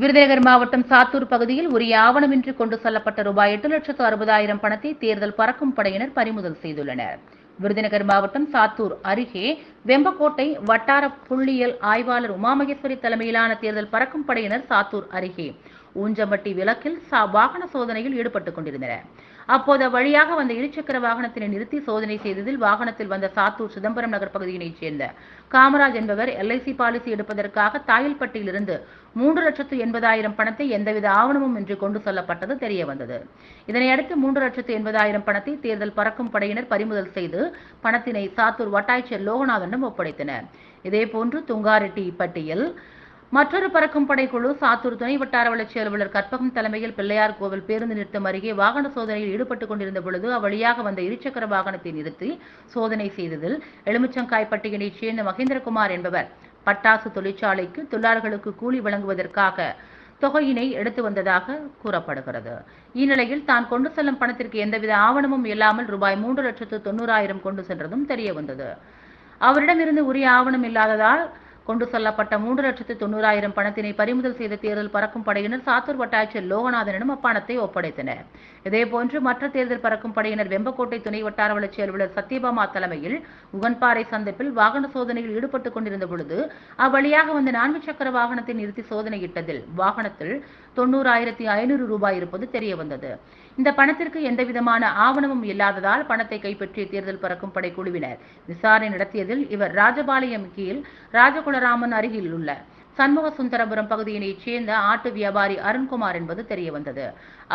விருதுநகர் மாவட்டம் சாத்தூர் பகுதியில் உரிய ஆவணமின்றி கொண்டு செல்லப்பட்ட ரூபாய் எட்டு லட்சத்து அறுபதாயிரம் பணத்தை தேர்தல் பறக்கும் படையினர் பறிமுதல் செய்துள்ளனர். விருதுநகர் மாவட்டம் சாத்தூர் அருகே வெம்பக்கோட்டை வட்டார புள்ளியியல் ஆய்வாளர் உமாமகேஸ்வரி தலைமையிலான தேர்தல் பறக்கும் படையினர் சாத்தூர் அருகே. ஊஞ்சம்பட்டி விளக்கில் வாகன சோதனையில் ஈடுபட்டுக் கொண்டிருந்தனர் அப்போது வழியாக வந்த இருசக்கர வாகனத்தினை நிறுத்தி சோதனை செய்ததில் வாகனத்தில் வந்த சாத்தூர் சிதம்பரம் நகர் பகுதியினைச் சேர்ந்த காமராஜ் என்பவர் எல்ஐசி பாலிசி எடுப்பதற்காக தாயல்பட்டியிலிருந்து மூன்று லட்சத்து எண்பதாயிரம் பணத்தை எந்தவித ஆவணமும் இன்றி கொண்டு செல்லப்பட்டது தெரிய வந்தது இதனையடுத்து மூன்று லட்சத்து எண்பதாயிரம் பணத்தை தேர்தல் பறக்கும் படையினர் பறிமுதல் செய்து பணத்தினை சாத்தூர் வட்டாட்சியர் லோகநாதனிடம் ஒப்படைத்தனர். இதேபோன்று துங்காரெட்டி பட்டியல் மற்றொரு பறக்கும் படைக்குழு சாத்தூர் துணை வட்டார வளர்ச்சி அலுவலர் கற்பகம் தலைமையில் பிள்ளையார் கோவில் பேருந்து நிறுத்தம் அருகே வாகன சோதனையில் ஈடுபட்டுக் கொண்டிருந்த பொழுது அவ்வழியாக வந்த இருசக்கர வாகனத்தை நிறுத்தி சோதனை செய்ததில் எலுமிச்சங்காய்பட்டியினைச் சேர்ந்த மகேந்திரகுமார் என்பவர் பட்டாசு தொழிற்சாலைக்கு தொழிலாளர்களுக்கு கூலி வழங்குவதற்காக தொகையினை எடுத்து வந்ததாக கூறப்படுகிறது. இந்நிலையில் தான் கொண்டு செல்லும் பணத்திற்கு எந்தவித ஆவணமும் இல்லாமல் ரூபாய் மூன்று லட்சத்து தொண்ணூறாயிரம் கொண்டு சென்றதும் தெரிய வந்தது அவரிடமிருந்து உரிய ஆவணம் இல்லாததால் கொண்டு செல்லப்பட்ட மூன்று லட்சத்து தொண்ணூறாயிரம் பணத்தினை பறிமுதல் செய்த தேர்தல் பறக்கும் படையினர் சாத்தூர் வட்டாட்சியர் லோகநாதனிடம் அப்பணத்தை ஒப்படைத்தனர். இதேபோன்று மற்ற தேர்தல் பறக்கும் படையினர் வெம்பக்கோட்டை துணை வட்டார வளர்ச்சி அலுவலர் சத்யபாமா தலைமையில் உகன்பாறை சந்திப்பில் வாகன சோதனையில் ஈடுபட்டுக் கொண்டிருந்த பொழுது அவ்வழியாக வந்த நான்கு சக்கர வாகனத்தை நிறுத்தி சோதனையிட்டதில் வாகனத்தில் தொண்ணூறாயிரத்தி ஐநூறு ரூபாய் இருப்பது தெரிய வந்தது இந்த பணத்திற்கு எந்தவிதமான ஆவணமும் இல்லாததால் பணத்தை கைப்பற்றிய தேர்தல் பறக்கும் படை குழுவினர் விசாரணை நடத்தியதில் இவர் ராஜபாளையம் கீழ் ராஜகுலராமன் அருகில் உள்ள சண்முக சுந்தரபுரம் பகுதியினைச் சேர்ந்த ஆட்டு வியாபாரி அருண்குமார் என்பது தெரிய வந்தது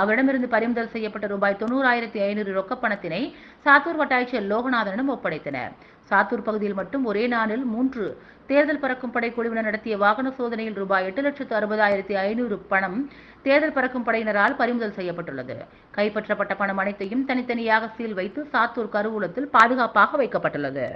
அவரிடமிருந்து பறிமுதல் செய்யப்பட்ட ரூபாய் தொண்ணூறாயிரத்தி ஐநூறு ரொக்கப்பணத்தினை சாத்தூர் வட்டாட்சியர் லோகநாதனிடம் ஒப்படைத்தனர். சாத்தூர் பகுதியில் மட்டும் ஒரே நாளில் மூன்று தேர்தல் பறக்கும் படை குழுவினர் நடத்திய வாகன சோதனையில் ரூபாய் எட்டு லட்சத்து அறுபதாயிரத்தி ஐநூறு பணம் தேர்தல் பறக்கும் படையினரால் பறிமுதல் செய்யப்பட்டுள்ளது. கைப்பற்றப்பட்ட பணம் அனைத்தையும் தனித்தனியாக சீல் வைத்து சாத்தூர் கருவூலத்தில் பாதுகாப்பாக வைக்கப்பட்டுள்ளது.